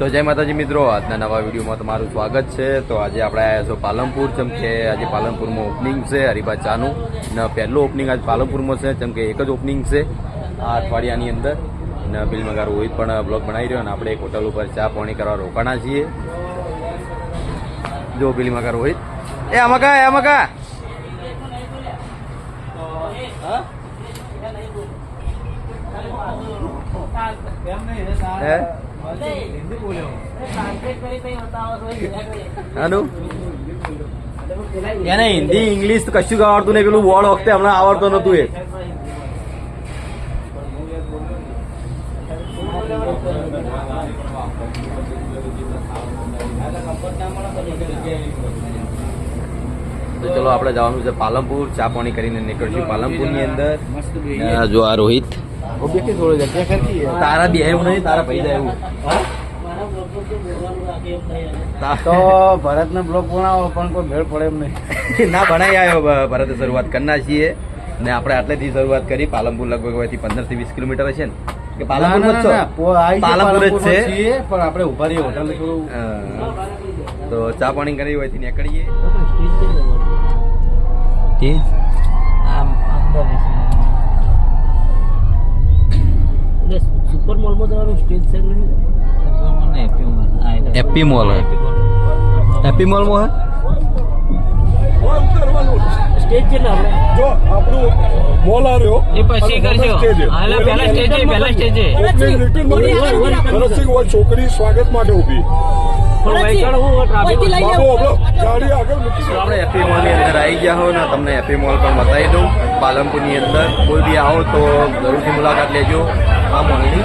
તો જય માતાજી મિત્રો, આજના નવા વિડીયોમાં તમારું સ્વાગત છે. તો આજે આપણે આવ્યા છો પાલનપુર, જેમ કે આજે પાલનપુરમાં ઓપનિંગ છે હરિભા ચાનું ને, પહેલું ઓપનિંગ આજ પાલનપુરમાં છે, જેમ કે એક જ ઓપનિંગ છે આ અઠવાડિયાની અંદર. ને, બિલ મગાર રોહિત પણ બ્લોગ બનાવી રહ્યો અને આપણે એક હોટલ ઉપર ચા પાણી કરવા રોકાણા છીએ. જો બિલ મગાર રોહિત. એ, આમાં કા, એ, આમાં કા હે હાનું એને હિન્દી ઇંગ્લિશ તો કશું આવડતું નહીં. પેલું વર્ડ વખતે હમણાં આવડતું નતું એ. તો ચલો આપણે જવાનું છે પાલનપુર. ચા પાણી કરીને નીકળશું પાલનપુરની અંદર. આ જો આ રોહિત. તારા બે એવું નહીં તારા પૈસા એવું. તો ભરતને બ્લોગ ભણાવો પણ કોઈ ભેળ પડે એમ નહીં. ના ભણાઈ આવ્યો ભરતે શરૂઆત કરના છીએ. ને આપણે આટલેથી શરૂઆત કરી. પાલનપુર લગભગ અહીંથી પંદરથી વીસ કિલોમીટર છે ને. કે પાલનપુર જ છો? પાલનપુર જ છે. પણ આપણે ઊભા રહીએ હોટલ તો ચા પાણી કરી હોય નીકળીએ. સુપર મોલમાં સ્ટેજ છે હેપી મોલ હેપી મોલમાં સ્ટેજ છે ને આપણે જો આપણું મોલ આવ્યો એ પછી કરજો. હાલા પહેલા સ્ટેજ પહેલા સ્ટેજ છે ઓપનિંગ રિટર્ન માટે ભરતસિંહ હોય છોકરી સ્વાગત માટે ઊભી. આપણો હેપી મોલની અંદર આવી ગયા હો ને તમને એપી મોલ પણ બતાવી દઉં. પાલનપુરની અંદર કોઈ બી આવો તો જરૂરથી મુલાકાત લેજો. આ મોલની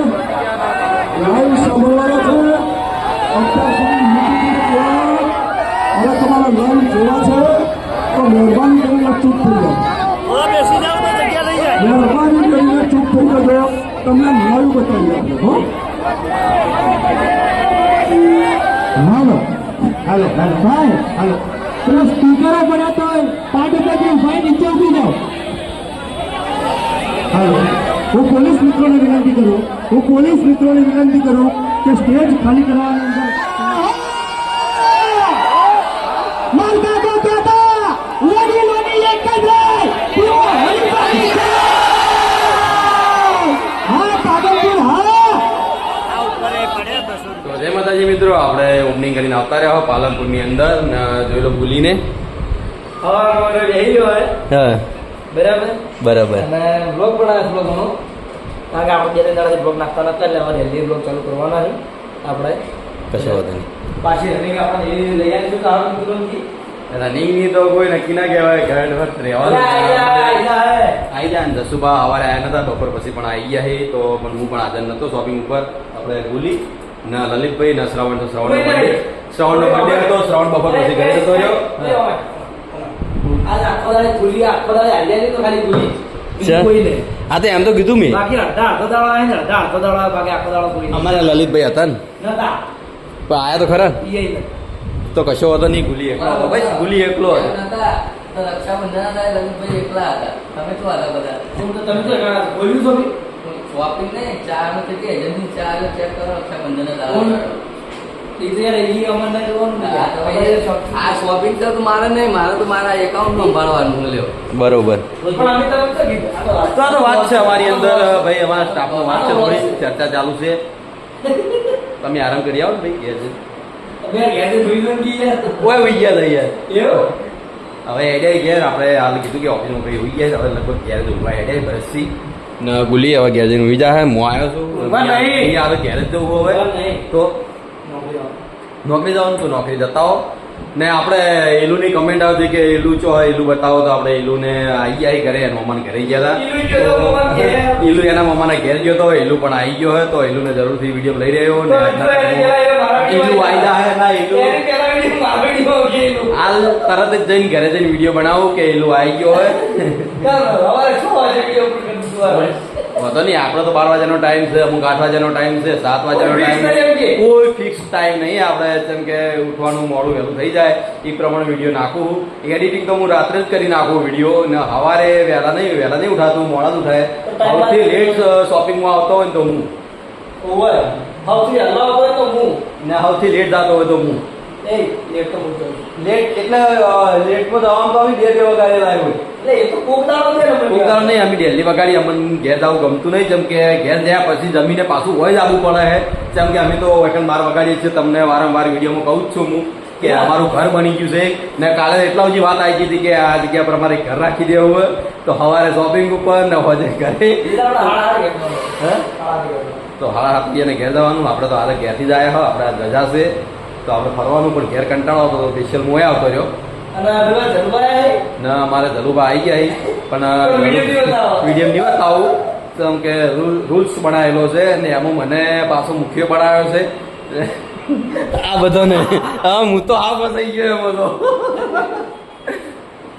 લાઈવ જોવા છે તો મહેરબાની કરીને ચૂપ થઈ જાઓ. મહેરબાની કરીને ચૂપ થઈ જજો. તમને લાઈવ બતાવી આપો હો. હાલો. હાલો ભાઈ હાલો. પેલા સ્પીકરો પડ્યા તો પાટી ઉપરથી ભાઈ નીચે ઊભી જાઓ. હાલો. હું પોલીસ મિત્રોને વિનંતી કરું. હું પોલીસ મિત્રોને વિનંતી કરું કે સ્ટેજ ખાલી કરવાની મિત્રો આપણે ઓપનિંગ કરીને આવતા રહ્યા પાલનપુરની અંદર જોઈ લો ભૂલીને. બરાબર? બરાબર. અને બ્લોગ બનાવે નો કારણ કે આપણે બે ત્રણ દાડાથી બ્લોગ નાખતા નતા એટલે હવે જલ્દી બ્લોગ ચાલુ કરવાના છે. આપણે કશો વાંધો નહીં. પાછી રનિંગ આપણે લઈ આવીશું તો આવડું રનિંગની તો કોઈ નક્કી ના કહેવાય ઘર વખત રહેવાનું. આવી જાય ને જસુભા સવારે આવ્યા નતા બપોર પછી પણ આવી ગયા છે તો પણ હું પણ હાજર નતો શોપિંગ ઉપર. આપણે ભૂલી ના લલિતભાઈ ના શ્રાવણ તો શ્રાવણનો બર્થડે શ્રાવણનો બર્થડે હતો શ્રાવણ બપોર પછી ઘરે જતો રહ્યો આજ આખો દાડે ખુલ્લી આખો દાડે હાલ્યા તો ખાલી ખુલ્લી હા તો એમ તો કીધું મેં બાકી અડધા અડધો દાડો આવે ને અડધા અડધો દાડો આવે બાકી આખો દાડો કોઈ અમારા લલિતભાઈ હતા ને નતા પણ આયા તો ખરા ને? તો કશો હતો નહીં ભૂલી એકલો ભાઈ ભૂલી એકલો હતો રક્ષાબંધન હતા લલિતભાઈ એકલા હતા તમે શું હતા બધા તમે તો બોલ્યું છો બી? શોપિંગ ને ચા નું કેટલી એજન્સી ચા નો ચેક કરો રક્ષાબંધન ને. લ્યો. બરોબર. પણ અમે તો નતા કીધું. આ તો વાત- છે અમારી અંદર ભાઈ અમારા સ્ટાફનો વાત છે થોડી ચર્ચા ચાલુ છે. તમે આરામ કરી આવો ને ભાઈ. ગયા હતા હવે એડિયા ઘેર આપણે હાલ કીધું કે ઓફિસમાં ભાઈ હોઈ ગયા હવે લગભગ ઘેર જ ઊંઘવા હેડે ભરતસિંહ ને ગુલી હવે ઘેર જઈને જાય હું આવ્યો છું. આવે ઘેર જ જવું હવે. તો નોકરી આવે. જવાનું તો નોકરી જતા હો. ને આપણે એલુની કમેન્ટ આવતી કે એલું ચો એલું બતાવો. તો આપણે એલુને આવી ગયા ઘરે એના મમ્માને ઘરે ગયા હતા એલું એના મમ્માના ઘેર ગયો તો એલું પણ આવી ગયો હોય તો એલુને જરૂરથી વીડિયો લઈ રહ્યો ને એલું આવી આવી જાય ના એલું હાલ તરત જ જઈને ઘરે જઈને વીડિયો બનાવું કે એલું આવી ગયો હોય વાંધો નહીં આપણો તો બાર વાગ્યાનો ટાઈમ છે અમુક આઠ વાગ્યાનો ટાઈમ છે સાત વાગ્યાનો ટાઈમ કોઈ ફિક્સ ટાઈમ નહીં. આપણે જેમ કે ઉઠવાનું મોડું વહેલું થઈ જાય. એ પ્રમાણે વીડિયો નાખું. એડિટિંગ તો હું રાત્રે જ કરી નાખું વીડિયો ને સવારે વહેલા નહીં વહેલા નહીં ઉઠાતું મોડા જ ઉઠાય. સૌથી લેટ શોપિંગમાં આવતો હોય ને તો હું. સૌથી હલવા હોય તો હું. ને સૌથી લેટ જતો હોય તો હું. એ લેટ તો હું લેટ એટલે લેટમાં જવાનું તો અમે બે બે લાવ્યો એટલે એ તો કોક દાડો છે ને મને. નહીં અમે ડેલી વગાડી અમને ઘેર જવું ગમતું નહીં. જેમ કે ઘેર ગયા પછી જમીને પાછું હોય જ આવવું પડે છે જેમ કે અમે તો વખત માર વગાડીએ છીએ. તમને વારંવાર વિડીયોમાં કહું જ છું હું કે અમારું ઘર બની ગયું છે. ને કાલે એટલા બધી વાત આવી ગઈ હતી કે આ જગ્યા પર અમારે ઘર રાખી દેવું હોય. તો સવારે શોપિંગ ઉપર ને હોજે ઘરે. તો હાડા આપીએ ને ઘેર જવાનું. આપણે તો હાલે ઘેરથી જ આવ્યા હો. આપણે રજા છે. તો આપણે ફરવાનું પણ ઘેર કંટાળો આવતો તો સ્પેશિયલ હું આવતો રહ્યો. ના મારે જલુભા આવી ગયા પણ મીડિયમ નહીં બતાવો. વીડિયો નહીં બતાવું તો કે રૂલ્સ બનાવેલો છે ને એમાં મને પાછો મુખ્ય બનાવ્યો છે. આ બધો ને હા હું તો આ ફસાઈ ગયો એમાં તો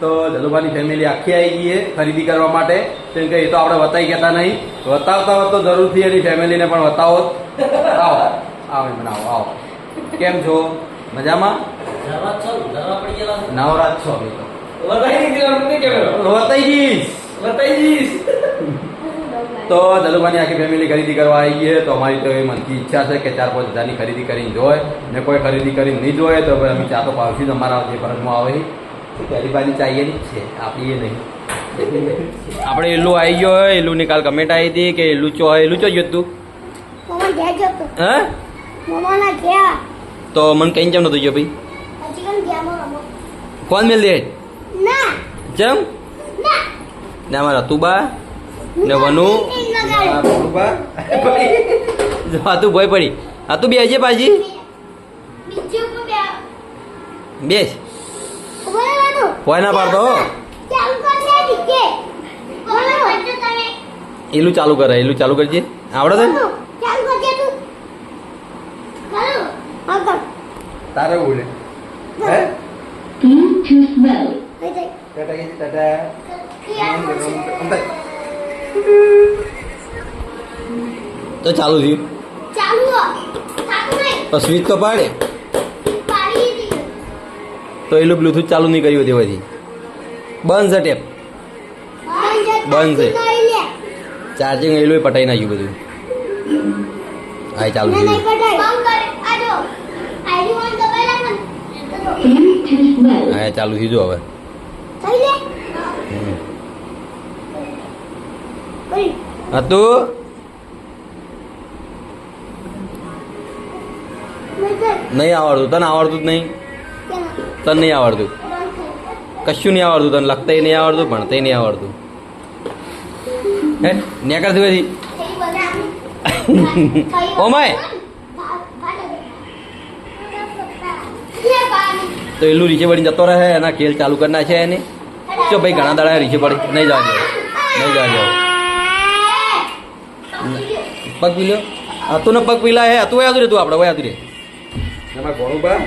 તો જલુભાની ફેમિલી આખી આવી ગઈ છે ખરીદી કરવા માટે. કેમ કે એ તો આપણે વતાવી કહેતા નહીં. વતાવતા હોત તો જરૂરથી એની ફેમિલીને પણ વતાવો આવો આવે મને આવો આવો. કેમ છો? મજામાં? નવરાત છો અમે તો. દલુભાની આખી ફેમિલી ખરીદી કરવા આવી ગઈ તો અમારી તો એ મનથી ઈચ્છા છે કે ચાર પાંચ હજારની ખરીદી કરીને જોય ને કોઈ ખરીદી કરીને નહીં જોઈએ તો અમે ચા તો પાવશી જ અમારા જે ફરજમાં આવે. ગરીબાની ચાહીએ જ છે? આપીએ નહીં. આપણે એલું આવી ગયો હોય એલું કાલ કમેન્ટ આવી હતી કે એલું ચો એલું ચો હતું તું? હે? તો મને કઈ કેમ નતું ગયો ભાઈ? કોણ મેલ દે? ના. જેમ? ના. ને અમારા તુબા ને વનુ. હા તું ભય પડી. હા તું બેસજે પાછી? બેસ હોય ના પાડતો એલું ચાલુ કરે એલું ચાલુ કરજે આવડે છે? ને? ચાલુ કર દે તું ચાલુ હા કર તારે હે ટાટા કે ટાટા તો ચાલુ થયું. તો સ્વિચ તો પાડે. તો એલું બ્લુટૂથ ચાલુ નહીં કર્યું તેવાથી બંધ છે ટેપ. બંધ છે. ચાર્જિંગ એલું પટાઈ નાખ્યું બધું. હા એ ચાલુ થયું પટાય બંધ કર આ જો આઈડી વન દબાયેલા ને હા ચાલુ થઈ જો હવે. હતું નહીં આવડતું તને આવડતું જ નહીં? તને નહીં આવડતું? કશું નહીં આવડતું તને લખતા નહીં આવડતું ભણતા નહીં આવડતું. હે થયું પછી ઓ તો એલું રીચે પડીને જતો રહે એના ખેલ ચાલુ કરી નાખે એને. ચો ભાઈ ઘણા દાડા રીચે પડી. નહીં જવા દો નહીં જવા જાવ પગ પીલ્યો. હતું ને પગ પીલા હે? હતું યાદ રે તું આપણે યાદ રે. એમાં ઘણું બા.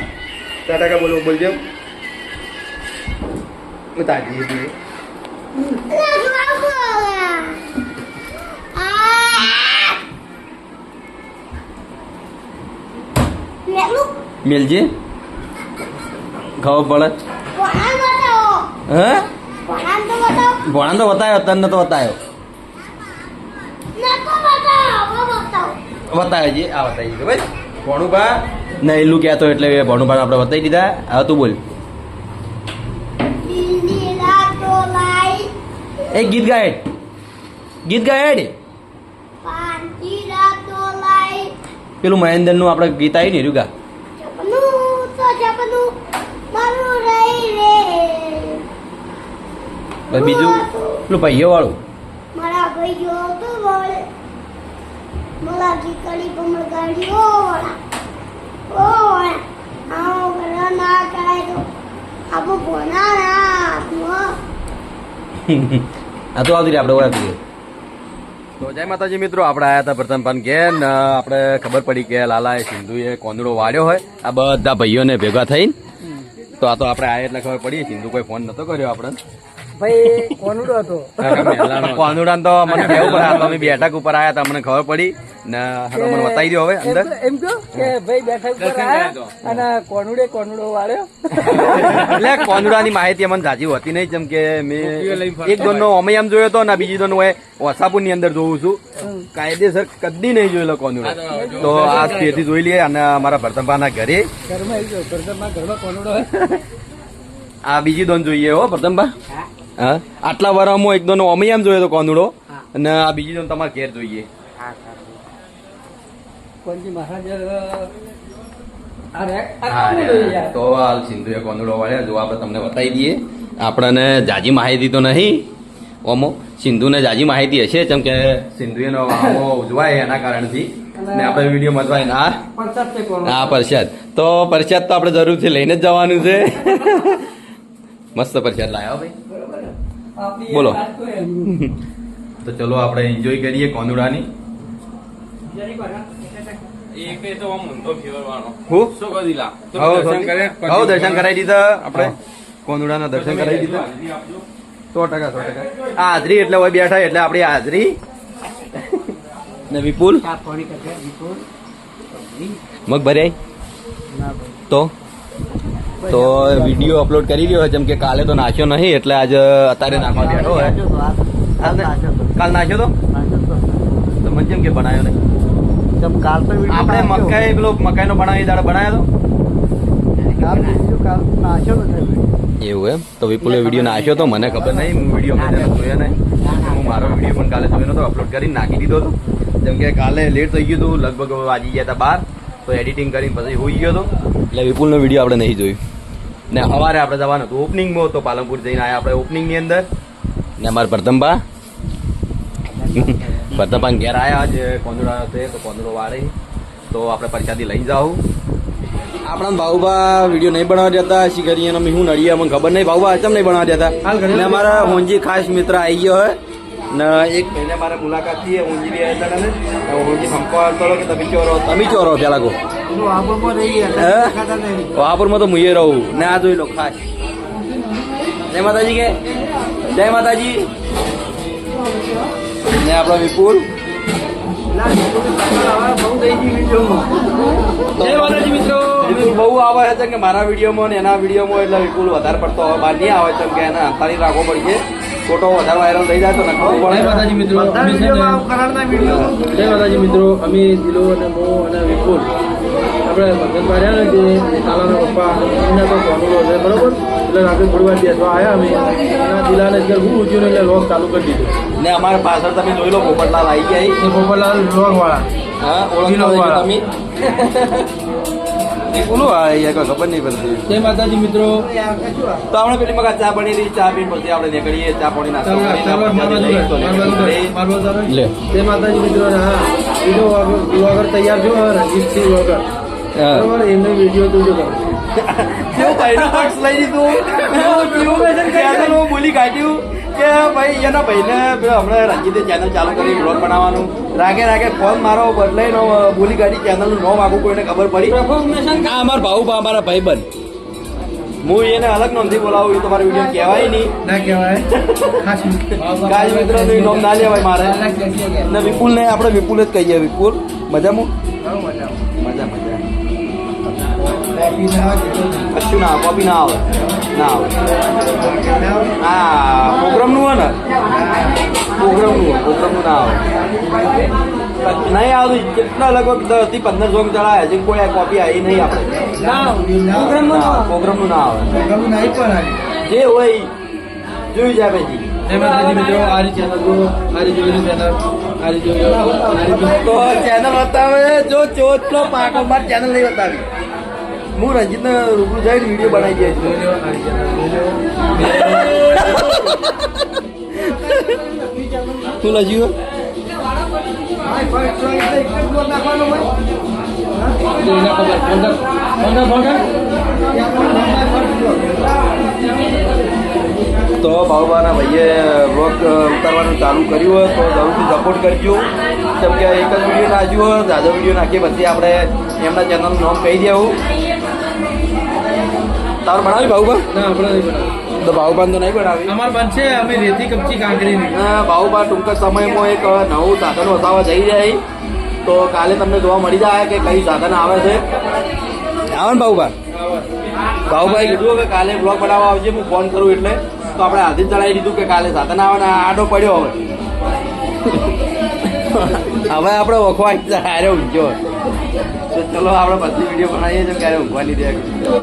ટાટા કા બોલો બોલજો તાજી હતી મેલજે? ખબર પડે? હે? ભણા તો બતાવ્યો તને તો બતાવ્યો બતાવ્યો જી આ બતાવી દીધું ભાઈ. ભણુભા. નહેલું કહેતો એટલે ભણુભા આપણે બતાવી દીધા. હવે તું બોલ. એ ગીત ગાયડ ગીત ગાયડ પેલું મહેન્દ્રનું આપણે ગીત આવી ને એર્યું ગા પછી બીજું? પેલું ભાઈઓ વાળું મારા ભાઈઓ તો વાળે મારા કીકડી કમળ કાઢી ઓ ઓ વાળા આવો ના કરાય તો આપો કોના ના આ તો આવતી આપણે ઓળખી દઈએ તો જય માતાજી મિત્રો આપણે આયા હતા પ્રથમ પણ કે આપણે ખબર પડી કે લાલાએ એ કોંદડો વાળ્યો હોય. આ બધા ભાઈઓને ભેગા થઈને. તો આ તો આપણે આવ્યા એટલે ખબર પડી સિંધુ કોઈ ફોન નતો કર્યો આપણે ભાઈ કોનુડો હતો. તો મને કેવું પડે તમે બેઠક ઉપર આવ્યા હતા મને ખબર પડી? ને મને બતાવી દો હવે અંદર. એમ કહો કે ભાઈ બેઠક ઉપર આયા અને કોનુડે કોનુડો વાળ્યો. એટલે કોંદડાની માહિતી અમને સાચી હોતી નહીં જેમ કે મેં એક દોન નો આમ જોયો હતો ને બીજી દોન વસાપુરની અંદર જોઉં છું. કાયદેસર કદી નહીં જોયેલો કોંદડો તો આ તેથી જોઈ લઈએ અને અમારા ભરતંબાના ઘરે ઘરમાં કોનુડો આ બીજી દોન જોઈએ હો પ્રથમબા હા? આટલા વરામાં એક દોન અમયામ જોયો તો કોંદડો અને આ બીજી દોન તમારે ઘેર જોઈએ. તો હાલ સિંધુએ કોંદડો વાળ્યા. જો આપણે તમને બતાવી દઈએ. આપણને જાજી માહિતી તો નહીં. ઓમો સિંધુને જાજી માહિતી હશે જેમ કે સિંધુએનો આમો ઉજવાય એના કારણથી. ને આપણે વીડિયો મતવાય ના. હા પરસાદ. તો પરસાદ તો આપણે જરૂરથી લઈને જ જવાનું છે. મસ્ત પરસાદ લાયા ભાઈ. બોલો. તો. ચલો આપણે એન્જોય કરીએ કોનુડાની દર્શન કરાવી દીધા આપણે. કોંદડાના દર્શન કરાવી દીધા. સો ટકા સો ટકા. હાજરી એટલે હોય બેઠા એટલે આપણી હાજરી. ને વિપુલ. મગ ભર્યા તો? તો વીડિયો અપલોડ કરી રહ્યો જેમ કે કાલે તો નાખ્યો નહીં એટલે આજે અત્યારે નાખવા બેઠો હોય. કાલ નાખ્યો તો. તમે જેમ કે બનાવ્યો નહીં? આપણે મકાઈ પેલો મકાઈ નો બનાવી દાડે બનાવ્યો તો? એવું એમ? તો વિપુલે વીડિયો નાખ્યો તો? મને ખબર નહીં હું વીડિયો મને જોયો નહીં. હું મારો વીડિયો પણ કાલે જોયો નતો અપલોડ કરીને નાખી દીધો હતો જેમ કે કાલે લેટ થઈ ગયું હતું લગભગ વાગી ગયા હતા બાર. તો એડિટિંગ કરીને પછી હોઈ ગયો હતો એટલે વિપુલનો વીડિયો આપણે નહીં જોયું. ને સવારે આપણે જવાનું હતું ઓપનિંગમાં તો પાલનપુર જઈને આવ્યા આપણે ઓપનિંગની અંદર. ને અમારા પ્રથમભા. પ્રથમભા ઘેર આવ્યા છે કોંદડા હશે તો કોંદડો વાળે તો આપણે પરસાદી લઈ જાઉં. આપણા ભાઉભા વીડિયો નહીં બનાવવા દેતા શી કરીએ? અમે હું નડીએ? અમને ખબર નહીં. ભાઉભા ચમ નહીં બનાવવા દેતા. અમારા હોંજી ખાસ મિત્ર આવી ગયો હોય ને એક મહિને મારે મુલાકાત થઈ હોંજી બી હતા ને હોંજી સંપો આવતો કે તમે ચોરો તમે ચોરો પેલા કો વાપરમાં તો મુએ રહું ને આ જોઈ લો ખાસ. જય માતાજી કે? જય માતાજી. ને આપણો વિપુલ. જય માતાજી મિત્રો. બહુ આવે છે કે મારા વિડીયોમાં ને એના વિડીયોમાં એટલે વિપુલ વધારે પડતો બહાર નહીં આવે છે કે એને અંતારી રાખવો પડશે ફોટો વધારે વાયરલ થઈ જાય તો પડે. માતાજી મિત્રો અમે છે ને- જય માતાજી મિત્રો અમે દિલો અને મો અને વિપુલ. આપણે ભગત માર્યા ને જે તાલાના પપ્પા એમના તો કોનુડો છે બરોબર? એટલે રાત્રે થોડી વાર બેસવા આવ્યા અમે. એના દિલાને અત્યારે હું ઊંચ્યું ને એટલે લોક ચાલુ કરી દીધું. ને અમારે પાછળ તમે જોઈ લો પોપટલાલ આવી ગયા એ પોપટલાલ લોક વાળા હા ઓળખી લો તમે. કોનું આ અહીંયા કોઈ ખબર નહીં પડતી. જય માતાજી મિત્રો. તો આપણે પેલી મગા ચા બની રહી ચા પીને પછી આપણે નીકળીએ ચા પાણી નાસ્તો તો લે. જય માતાજી મિત્રો હા. વીડિયો વગર વગર તૈયાર છો રણજીતસિંહ વગર? હા. બરોબર એમને વીડિયો જોજો તમે. કેવું ભાઈનું પક્ષ લઈ લીધું? કેવું બોલી કાઢ્યું. કે ભાઈ એના ભાઈને હમણાં રંજીતે ચેનલ ચાલુ કરી બ્લોગ બનાવવાનું. રાગે રાગે ફોન મારો બદલાઈને બોલી કાઢી ચેનલનું નામ આગું કોઈને ખબર પડી. આ અમારા ભાઉ બા અમારા ભાઈ બન. હું એને અલગ નોંધી બોલાવું એ તમારો વીડિયો કહેવાય નહીં. ના કહેવાય. ગાય મિત્રો નું નામ ના લેવાય મારે. ને વિપુલ ને આપણે વિપુલ જ કહીએ વિપુલ. મજામાં. મજા મજા. કશું ના કોપી ના આવે. ના આવે. હા પ્રોગ્રામનું હોય ને? પ્રોગ્રામનું હોય પ્રોગ્રામનું ના આવે. નહીં આવતું કેટલા લગભગ દસથી પંદર સોંગ ચડાયા છે કોઈ કોપી આવી નહીં આપણે પ્રોગ્રામનું ના આવે. જે હોય જોઈ જાય પછી. મિત્રો આ ચેનલ જો જોઈ જોઈ તો ચેનલ બતાવે જો ચોટલો પાકો માર ચેનલ નહીં બતાવી. હું રંજીતને રૂબરૂ જઈને વીડિયો બનાવી જાય છું. તું લજ્યું તો ભાવભાના ભાઈએ વર્ક ઉતારવાનું ચાલુ કર્યું હોય તો જરૂરથી સપોર્ટ કરજો. કેમ કે એક જ વીડિયો નાખ્યું હોય દાદા વીડિયો નાખીએ પછી આપણે એમના ચેનલનું નામ કહી દેવું. તારું બનાવ્યું બાબુબા ના આપણે નહીં બનાવ્યું તો બાબુબાન તો નહીં બનાવી અમાર બનશે અમે રેતી કપચી ટૂંક સમયમાં એક નવું સાધન વસાવવા જઈ જાય તો કાલે તમને જોવા મળી જાય કે કઈ સાધન આવે છે. આવે ને બાહુભાઈ કીધું કે કાલે બ્લોગ બનાવવા આવજે હું ફોન કરું એટલે. તો આપણે હાથે જણાવી દીધું કે કાલે સાધન આવે ને આડો પડ્યો હવે. હવે આપણે વખવા હારે ઊંઘ્યો તો ચલો આપણે પછી વીડિયો બનાવીએ છીએ ક્યારે ઊંઘવાની દે.